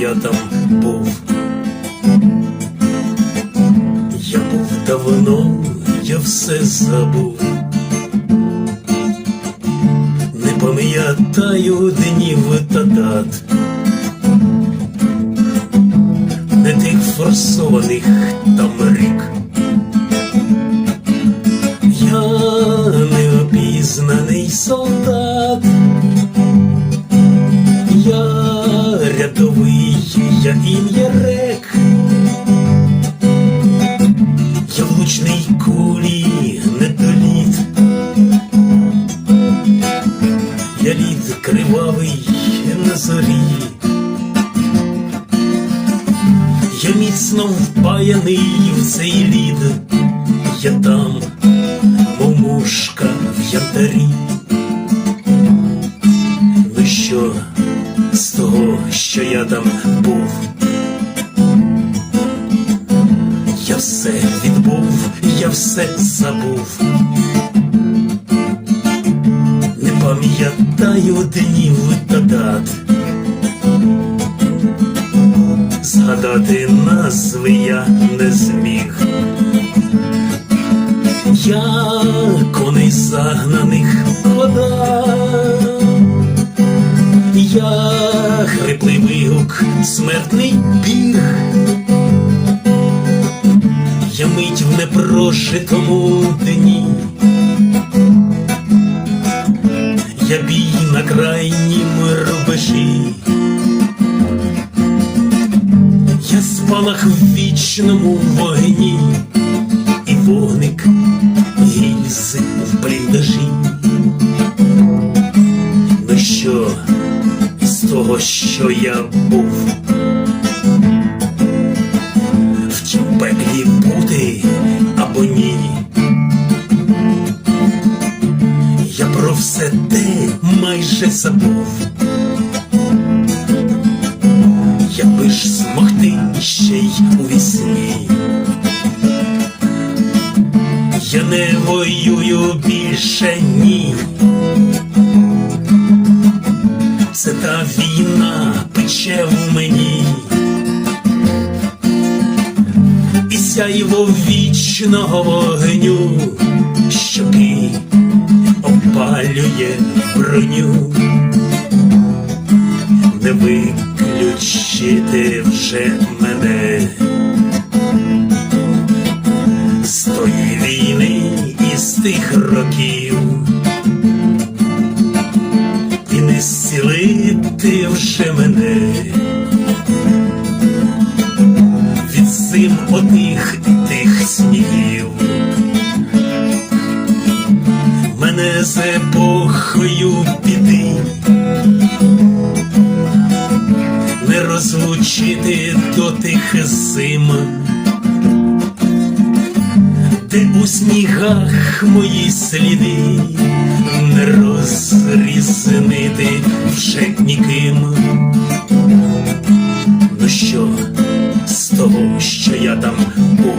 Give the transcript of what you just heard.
я там був. Я був давно, я все забув. Не пам'ятаю днів та дат, не тих форсованих там рік. Я лід кривавий на зорі, я міцно впаяний в цей лід, я там, мов мушка в янтарі. Ну що з того, що я там був? Я все відбув, я все забув. Пам'ятаю днів та дат. Згадати назви я не зміг. Я коней загнаних вода. Я хриплий вигук, смертний біг. Я мить в непрожитому дні. Я бій на крайнім рубежі. Я спалах в вічному вогні, і вогник гільзи в бліндажі. Ну що з того, що я був? Все те майже забув. Якби ж змогти ще й у вісні. Я не воюю більше ні. Це та війна пече в мені. І сяйво вічного вогню, опалює броню. Не виключити вже мене з тої війни і з тих років. І не зцілити вже мене від зим одних і тих снігів. Мене епохою біди не розлучити до тих зим, де у снігах мої сліди не розрізнити вже ніким. Ну що з того, що я там був?